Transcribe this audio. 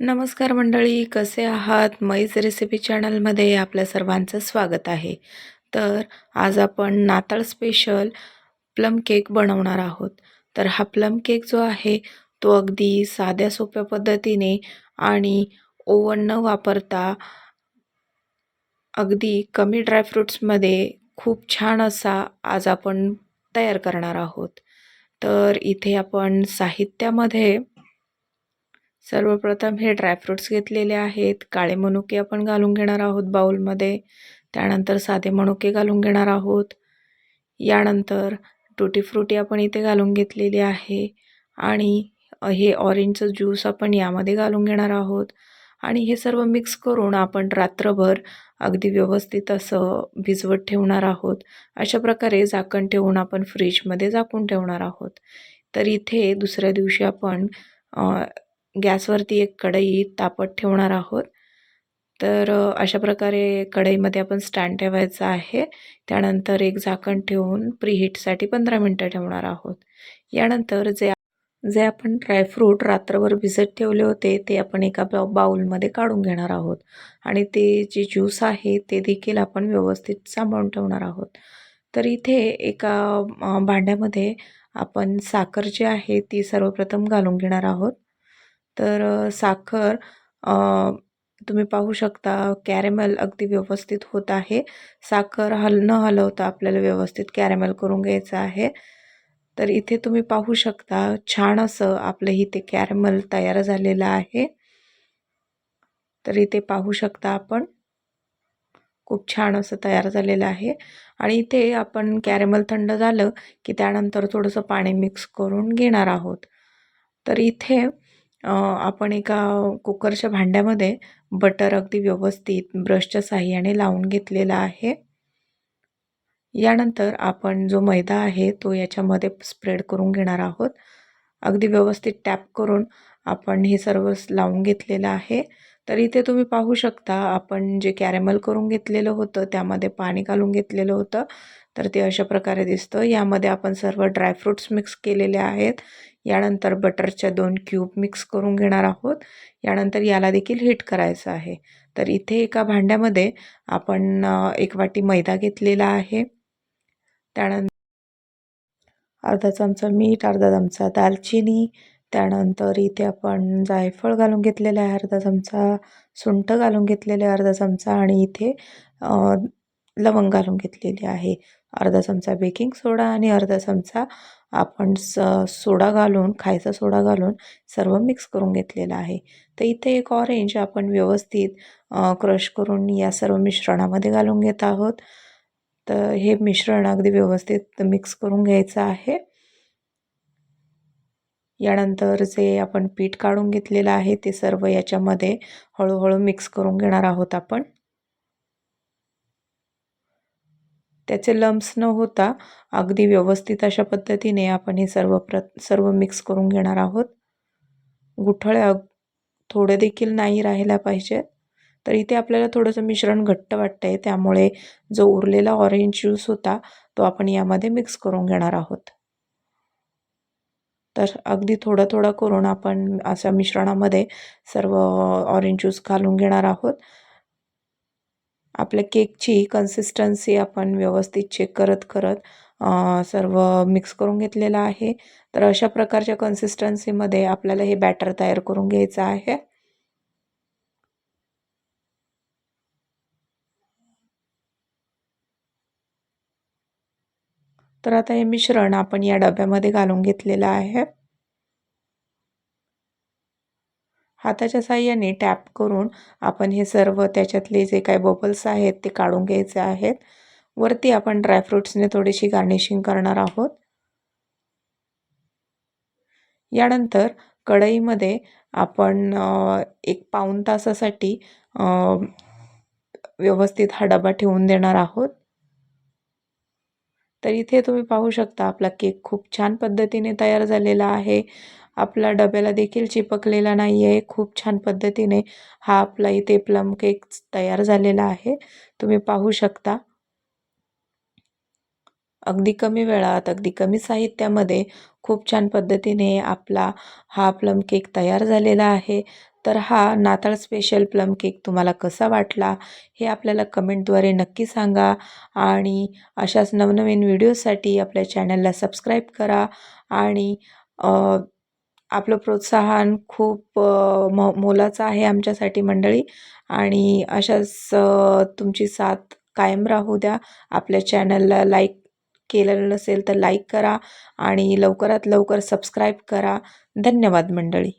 नमस्कार मंडळी कसे आहात? मैज रेसिपी चॅनलमध्ये आपल्या सर्वांचं स्वागत आहे. तर आज आपण नाताळ स्पेशल प्लम केक बनवणार आहोत. तर हा प्लम केक जो आहे तो अगदी साध्या सोप्या पद्धतीने आणि ओवन न वापरता अगदी कमी ड्रायफ्रूट्समध्ये खूप छान असा आज आपण तयार करणार आहोत. तर इथे आपण साहित्यामध्ये सर्वप्रथम हे ड्रायफ्रूट्स घेतलेले आहेत. काळे मनुके आपण घालून घेणार आहोत बाऊलमध्ये त्यानंतर साधे मनुके घालून घेणार आहोत. यानंतर टुटी फ्रुटी आपण इथे घालून घेतलेली आहे. आणि हे ऑरेंजचं ज्यूस आपण यामध्ये घालून घेणार आहोत. आणि हे सर्व मिक्स करून आपण रात्रभर अगदी व्यवस्थित असं भिजवत ठेवणार आहोत. अशा प्रकारे झाकण ठेवून आपण फ्रीजमध्ये झाकून ठेवणार आहोत. तर इथे दुसऱ्या दिवशी आपण गॅसवरती एक कढई तापत ठेवणार आहोत. तर अशा प्रकारे कढईमध्ये आपण स्टँड ठेवायचा आहे. त्यानंतर एक झाकण ठेवून प्रीहीटसाठी पंधरा मिनटं ठेवणार आहोत. यानंतर जे जे आपण ड्रायफ्रूट रात्रभर भिजत ठेवले होते ते आपण एका बाऊलमध्ये काढून घेणार आहोत. आणि ते जे ज्यूस आहे ते देखील आपण व्यवस्थित सांभाळून ठेवणार आहोत. तर इथे एका भांड्यामध्ये आपण साखर जी आहे ती सर्वप्रथम घालून घेणार आहोत. तर साखर तुम्ही पाहू शकता कॅरेमल अगदी व्यवस्थित होत आहे. साखर हल न हलवता आपल्याला व्यवस्थित कॅरेमल करून घ्यायचं आहे. तर इथे तुम्ही पाहू शकता छान असं आपलं इथे कॅरेमल तयार झालेलं आहे. तर इथे पाहू शकता आपण. खूप छान असं तयार झालेलं आहे. आणि इथे आपण कॅरेमल थंड झालं की त्यानंतर थोडंसं पाणी मिक्स करून घेणार आहोत. तर इथे आपण एका कुकरच्या भांड्यामध्ये बटर अगदी व्यवस्थित ब्रशच्या साह्याने लावून घेतलेला आहे. यानंतर आपण जो मैदा आहे तो याच्यामध्ये स्प्रेड करून घेणार आहोत. अगदी व्यवस्थित टॅप करून आपण हे सर्व लावून घेतलेलं आहे. तर इथे तुम्ही पाहू शकता आपण जे कॅरेमल करून घेतलेलं होतं त्यामध्ये पाणी घालून घेतलेलं होतं. तर ते अशा प्रकारे दिसतं. यामध्ये आपण सर्व ड्रायफ्रूट्स मिक्स केलेले आहेत. यानंतर बटरच्या दोन क्यूब मिक्स करून घेणार आहोत. यानंतर याला देखील हीट करायचं आहे. तर इथे एका भांड्यामध्ये आपण एक वाटी मैदा घेतलेला आहे. त्यानंतर अर्धा चमचा मीठ अर्धा चमचा दालचिनी त्यानंतर इथे आपण जायफळ घालून घेतलेलं आहे अर्धा चमचा सुंठ घालून घेतलेले अर्धा चमचा आणि इथे लवंग घालून घेतलेली आहे. अर्धा चमचा बेकिंग सोडा आणि अर्धा चमचा आपण स सोडा घालून खायचा सोडा घालून सर्व मिक्स करून घेतलेला आहे. तर इथे एक ऑरेंज आपण व्यवस्थित क्रश करून या सर्व मिश्रणामध्ये घालून घेत आहोत. तर हे मिश्रण अगदी व्यवस्थित मिक्स करून घ्यायचं आहे. यानंतर जे आपण पीठ काढून घेतलेलं आहे ते सर्व याच्यामध्ये हळूहळू मिक्स करून घेणार आहोत आपण. त्याचे लम्स न होता अगदी व्यवस्थित अशा पद्धतीने आपण हे सर्व प्र सर्व मिक्स करून घेणार आहोत. गुठळ्या थोडे देखील नाही राहिल्या पाहिजेत तर इथे आपल्याला थोडंसं मिश्रण घट्ट वाटतं आहे त्यामुळे जो उरलेला ऑरेंज ज्यूस होता तो आपण यामध्ये मिक्स करून घेणार आहोत. तर अगदी थोडं थोडं करून आपण अशा मिश्रणामध्ये सर्व ऑरेंज ज्यूस घालून घेणार आहोत. आपल्या केकची कन्सिस्टन्सी आपण व्यवस्थित चेक करत करत सर्व मिक्स करून घेतलेलं आहे. तर अशा प्रकारच्या कन्सिस्टन्सीमध्ये आपल्याला हे बॅटर तयार करून घ्यायचं आहे. तर आता हे मिश्रण आपण या डब्यामध्ये घालून घेतलेलं आहे. हाताच्या साह्याने टॅप करून आपण हे सर्व त्याच्यातले जे काही बबल्स आहेत ते काढून घ्यायचे आहेत. वरती आपण ड्रायफ्रुट्सने थोडीशी गार्निशिंग करणार आहोत. यानंतर कढईमध्ये आपण एक पाऊन तासासाठी व्यवस्थित हा डबा ठेवून देणार आहोत. तर इथे तुम्ही पाहू शकता आपला केक खूप छान पद्धतीने तयार झालेला आहे. आपला डब्याला देखील चिपकलेला नाही आहे खूप छान पद्धतीने हा आपला इथे प्लम केक तयार झालेला आहे. तुम्ही पाहू शकता. अगदी कमी वेळात अगदी कमी साहित्यामध्ये खूप छान पद्धतीने आपला हा प्लम केक तयार झालेला आहे. तर हा नाताळ स्पेशल प्लम केक तुम्हाला कसा वाटला हे आपल्याला कमेंटद्वारे नक्की सांगा आणि अशाच नवनवीन व्हिडिओसाठी आपल्या चॅनलला सबस्क्राईब करा आणि आपलं प्रोत्साहन खूप म मोलाचं आहे आमच्यासाठी मंडळी आणि अशाच तुमची साथ कायम राहू द्या. आपल्या चॅनलला लाईक केलेलं नसेल तर लाईक करा आणि लवकरात लवकर सबस्क्राईब करा. धन्यवाद मंडळी.